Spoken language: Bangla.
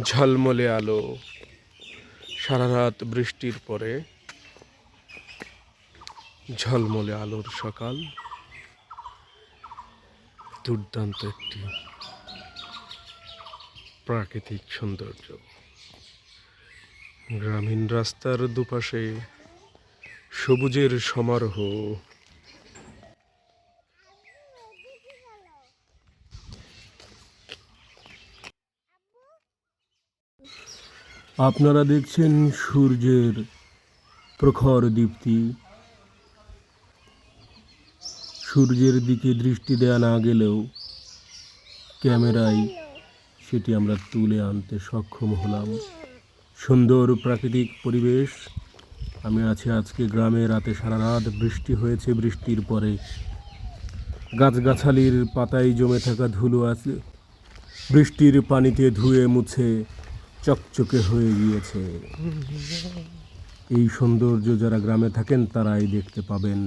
ঝলমলে আলো সারা রাত বৃষ্টির পরে, ঝলমলে আলোর সকাল, দুর্দান্ত একটি প্রাকৃতিক সৌন্দর্য। গ্রামীণ রাস্তার দুপাশে সবুজের সমারোহ আপনারা দেখছেন সূর্যের প্রখর দীপ্তি। সূর্যের দিকে দৃষ্টি দেয়া না গেলেও ক্যামেরায় সেটি আমরা তুলে আনতে সক্ষম হলাম। সুন্দর প্রাকৃতিক পরিবেশ। আমি আছি আজকে গ্রামে, রাতে সারা রাত বৃষ্টি হয়েছে, বৃষ্টির পরে গাছগাছালির পাতায় জমে থাকা ধুলো আছে। বৃষ্টির পানিতে ধুয়ে মুছে চকচকে হয়ে গিয়েছে। এই সৌন্দর্য যারা গ্রামে থাকেন তারাই দেখতে পাবেন।